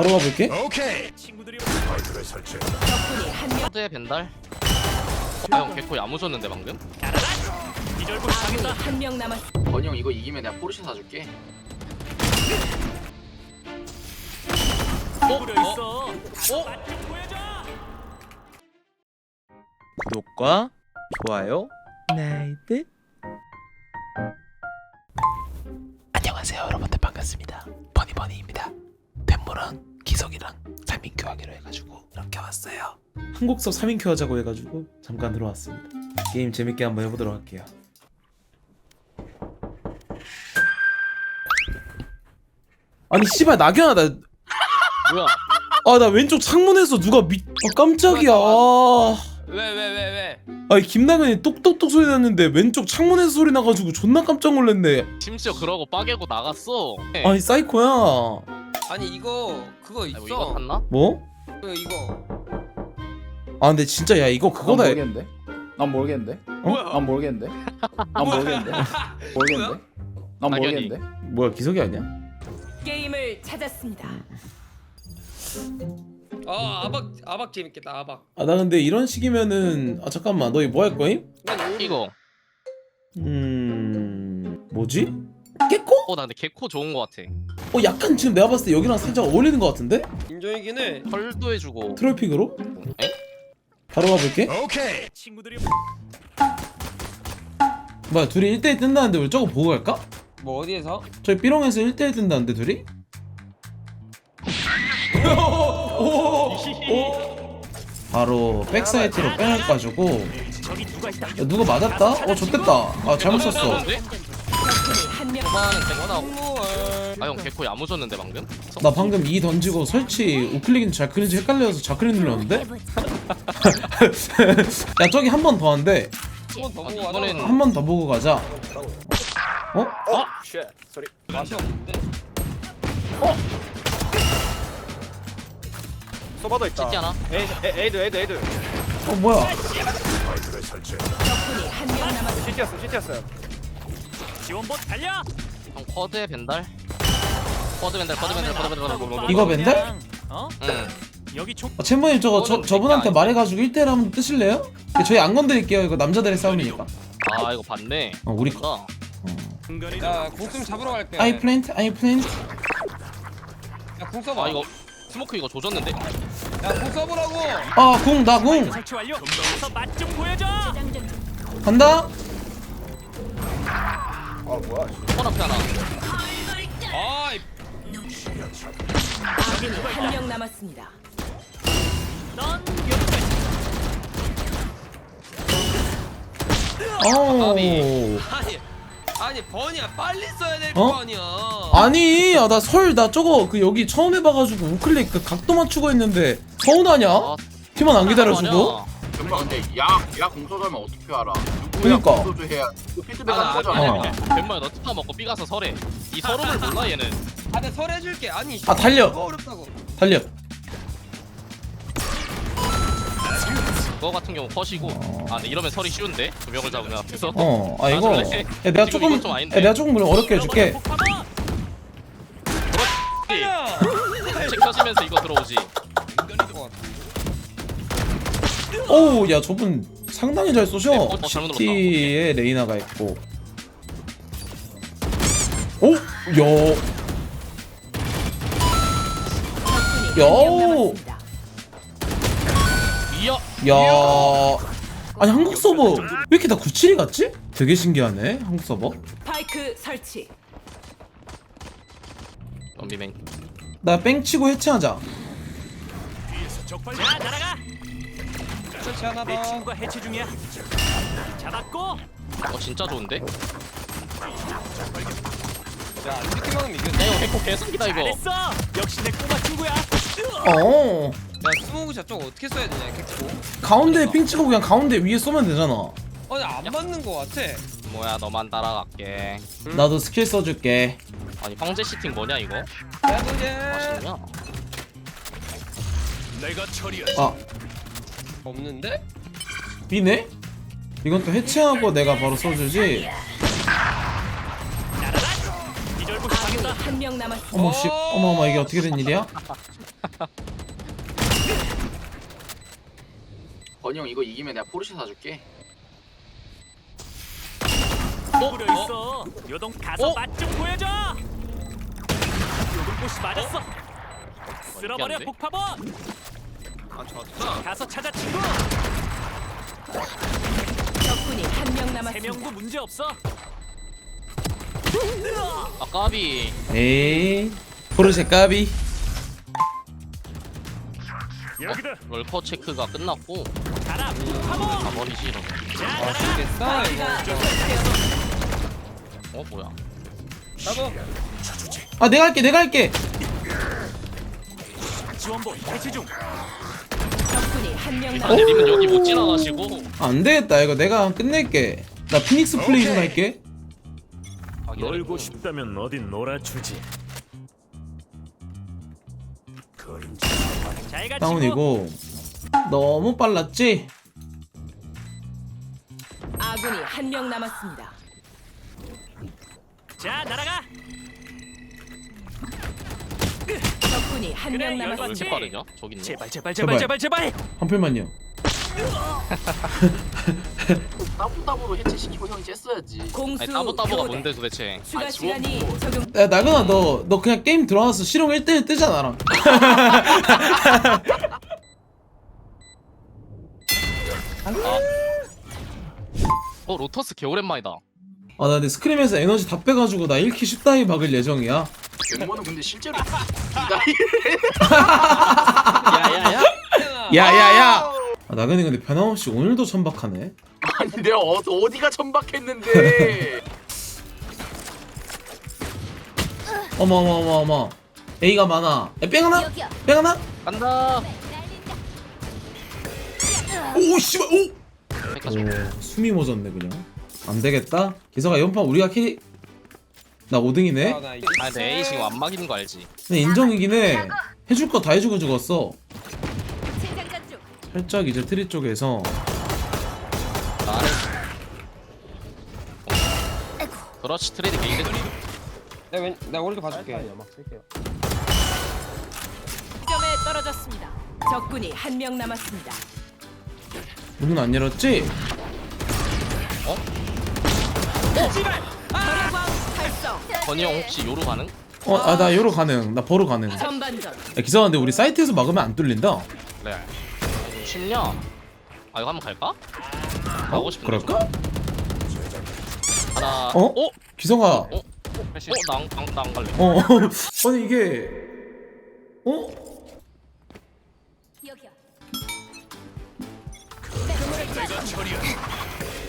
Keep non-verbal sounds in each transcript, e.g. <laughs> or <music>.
바로 가볼게 오케이. 스파이크를 설치. 적군이 한 명. 카드의 벤달 아형 개코 야무졌는데 방금 아군이 한 명 남았. 건이 형 이거 이기면 내가 포르쉐 사줄게 어? 구독과 좋아요 나이트 안녕하세요 여러분들 반갑습니다 버니버니입니다 덴모랑 기석이랑 3인큐 하기로 해가지고 이렇게 왔어요. 한국섭 3인큐 하자고 해가지고 잠깐 들어왔습니다. 게임 재밌게 한번 해보도록 할게요. 아니 씨발 낙연아 나 뭐야? 아 나 왼쪽 창문에서 누가 미... 아 깜짝이야. 아... 왜왜 왜 왜, 아니 김나근이 똑똑똑 소리 났는데 왼쪽 창문에서 소리 나가지고 존나 깜짝 놀랐네. 심지어 그러고 빠개고 나갔어. 아니 사이코야 아니 이거 그거 아니, 있어. 뭐 이거 탔나? 뭐? 그 이거 아 근데 진짜 야 이거 난 그거다 모르겠는데. 난 모르겠는데. 뭐야? 난 모르겠는데. 난 모르겠는데. 모르겠는데. 난 당연히. 모르겠는데. 뭐야 기석이 아니야? 게임을 찾았습니다. 아 아박 아박 재밌겠다 아박. 아 나 근데 이런 식이면은 아 잠깐만 너 이거 뭐 할 거임? 난 이거 음... 뭐지? 깨꼬? 어나 근데 개코 좋은 거 같아 어 약간 지금 내가 봤을 때 여기랑 살짝 어울리는 것 같은데? 인정이긴 해. 펄도 해주고 트롤픽으로? 에? 바로 가볼게 오케이. 뭐야 둘이 1대1 뜬다는데 우리 저거 보고 갈까? 뭐 어디에서? 저희 삐롱에서 1대1 뜬다는데 둘이? 바로 백사이트로 빼내가지고 야, 누가 맞았다? 어 좋댔다 아 잘못 썼어 근데? 개코나 헐. 아형 개코 야무졌는데 방금? 나 방금 이 던지고 설치 우클릭인지 좌클릭인지 헷갈려서 좌클릭 눌렀는데? <laughs> 야 저기 한 번 더 한대 한번 더 보고 가자. 이번엔- 한 번 더 보고 가자 어? 맛이 없는데. 찍지 않아? 어 뭐야 스파이크를 설치. 적군 이한명 남았. 형 쿼드의 벤달? 쿼드 벤달 쿼드 벤달 쿼드 벤달 쿼드 벤달. 이거 벤달? 응. 아, 챔버님 저거 저, 저분한테 말해가지고 1대1 한번 뜨실래요? 저희 안 건드릴게요. 이거 남자들의 싸움이니까. 아 이거 봤네. 어 우리 거나야 공좀 잡으러 갈게. 아이 플랜트 아이 플랜트 야 공 써봐. 아 이거 스모크 이거 조졌는데? 야 공 써보라고. 아궁나궁. 간다 폰 앞에 하나 아 아군이 한 명 남았습니다. 어 아니 아니 버니야 빨리 써야 될 어? 거 아니야. 아니 아, 나 설 나 저거 그 여기 처음 해봐가지고 우클릭 그 각도 맞추고 했는데 서운하냐? 아, 팀원 안 기다려주고? 정말 근데 야 야 공소절만 어떻게 알아 그러니까. 해야 이거 피드백 아, 하는 아, 거잖아 어. 벤마야 너 특파 먹고 삐 가서 설해 이 서름을 몰라 얘는 아 내가 설해줄게. 아니. 아, 달려. 이거 어렵다고. 달려 그거 같은 경우 컷이고 아 근데 이러면 설이 쉬운데 두 명을 잡으면 앞에서 어 아 이거 아, 야, 그래? 내가 지금 조금 이건 좀 아닌데. 야, 내가 조금 어렵게 해줄게 책 펴지면서 이거 들어오지 오우 야 저분 상당히 잘 쏘셔. 네, 어, 어, 잘못 시티에 레이나가 있고. 오! 야 적군이 야. 한명 남았습니다. 이야 야 아니 한국 서버 왜 이렇게 다 97이 같지? 되게 신기하네 한국 서버. 스파이크 설치. 넘비맹. 나 뺑치고 해체하자 설치 하나 더. 어 진짜 좋은데? 야 하면 이겼네. 야 이거 개코 개사기다 이거 어야 스모그샷 저거 어떻게 써야 되냐 객고. 가운데에 핑 찍고 그냥 가운데 위에 쏘면 되잖아 아니 안 맞는 거 같아. 뭐야 너만 따라갈게 나도 스킬 써줄게 아니 황제 시팅 뭐냐 이거? 야 그게 맛있냐? 아 없는데? B네? 이건 또 해체하고 내가 바로 쏘주지 어머 씨 어머 어머 이게 어떻게 된 일이야? 건이 이거 이기면 내가 포르쉐 사줄게 뿌려 어? 어? 가서 어? 맛 좀 보여줘. 어? 요동꽃이 맞았어. 쓸어버려 폭파본. 아 좋다 가서 찾아 친구. 적군이 한 명 세 남았습니다. 명도 문제 없어. 아 까비 에이 포르쉐 까비 여기다. 럴커 체크가 끝났고 가라. 아 머리지 이러면 아 죽겠어 이거 어 뭐야 가고 아 내가 할게 내가 할게 지원보 해치 중. 적군이 한명 아. 님은 여기 못 지나가시고 안 되겠다 이거 내가 끝낼게 나 피닉스 플레이 좀 할게. 놀고 싶다면 어딘 놀아주지. 잘가. 다운이고 너무 빨랐지? 아군이 한 명 남았습니다. 자 날아가. 적군이 한 그래, 명 열받- 왜 남았습니다. 이렇게 빠르냐 저기 있네 제발 제발 제발. 제발 제발 제발. 한 풀만요 따부따부로 해체시키고 형이 쬐어야지. 공수 아니 따보 따보가 교대. 뭔데 도대체 추가 아니, 시간이 적용. 야 나근아 너 너 그냥 게임 들어와서 실용 1대1 뜨자 나랑 어 로터스 개 오랜만이다 아나 근데 스크림에서 에너지 다 빼가지고 나 1키 10다이 박을 예정이야 멤버는 근데 실제로 <laughs> 야야야. 야야야. 아 나근이 근데 변함없이 오늘도 천박하네. 아니 내가 어, 어디가 천박했는데. 어머 어머 어머 어머. A가 많아. 야, 뺑 하나? 뺑 하나? 간다. 오 씨발. 오! 오 숨이 멎었네 그냥. 안 되겠다. 기서가 연판 우리가 캐리 나 5등이네? 아나 이거 아 근데 A 지금 안 막이는 거 알지 근데 인정이긴 해 해줄 거 다 해주고 죽었어 중. 살짝 이제 트리 쪽에서 어. 그렇지 트레이드 게이드 내가 왼, 내가 오른쪽 봐줄게 점에 떨어졌습니다. 적군이 한 명 남았습니다. 문은 안 열었지? 거래광 활성. 건이 형 혹시 요로 가능? 어 아 나 요로 가능 나 버로 가능 야 전반전. 근데 우리 사이트에서 막으면 안 뚫린다 좀 쉽냐? 아 이거 한번 갈까? 어? 가고 싶은데 그럴까? 하나 어? 어? 기서가 어? 어? 나안 나, 안 갈래 어 <laughs> 아니 이게 어? 여기요.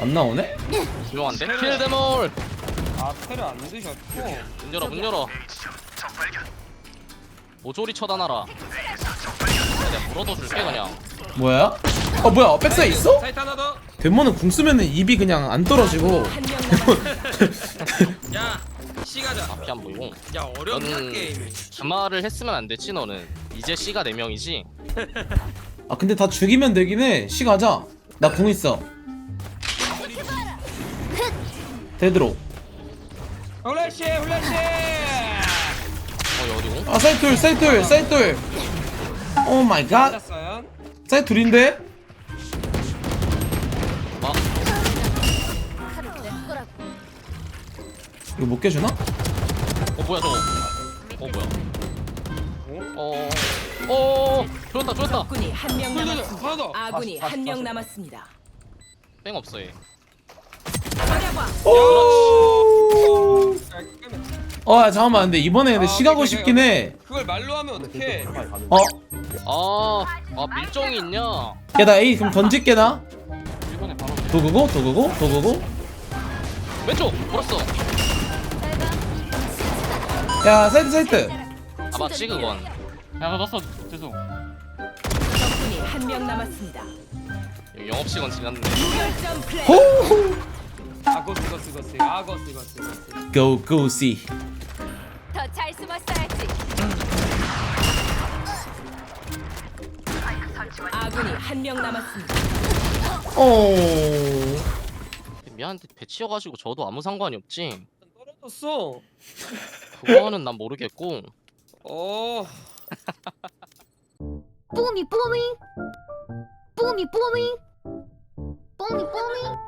안 나오네? 유명한데? 킬데몰 아 패를 안 드셨고 문 열어 문 열어. 모조리 쳐다놔라. 내가 물어도 줄게 그냥. 뭐야? 어 뭐야? 백사에 있어? 사이트 하나 더. 데모는 궁 쓰면은 입이 그냥 안 떨어지고. 한명 남았습니다. 야, C 가자. 앞이 안 보이고 야, 어렵다 게임이. 주말을 했으면 안 됐지 너는. 이제 C가 4명이지? 아 근데 다 죽이면 되긴 해. 시 가자. 나 궁 있어. 되도록 훌라시, 훌라시. 어 어디고? 아둘 사이트 둘오 마이 갓 맞았어요. 아 이거 못 깨주나? 어 뭐야 저거 어 뭐야 어... 어... 조였다 조였다 적군이 한명 남았습니다. 하나 더. 아군이 한명 남았습니다. 뺑 없어 얘 거래광. 깔끔해. 어 야, 잠깐만. 근데 이번에 근데 아, 시 가고 오케이, 싶긴 해. 그걸 말로 하면 어떡해? 어? 아... 아 밀정이 있냐? 야나 A 그럼 던질게 나? 이번에 바로 도구고 도구고 도구고. 왼쪽! 물었어. 야 사이트 사이트. 아 맞지 그건. 야 넣었어. 죄송. 적군이 한 명 남았습니다. 영업 시간 지났는데 결점 플레이. 호호 아 고스, 이거스, 이거스. 아 고스, 이거스, 이거스. go go see 더 잘 숨었어야지. 아군이 한 명 남았습니다. 어 미안한데 배치여가지고 저도 아무 상관이 없지 떨어졌어. 그거는 난 모르겠고 어. 뿜이 뿜이 뿜이 뿜이 뽀미 뽀미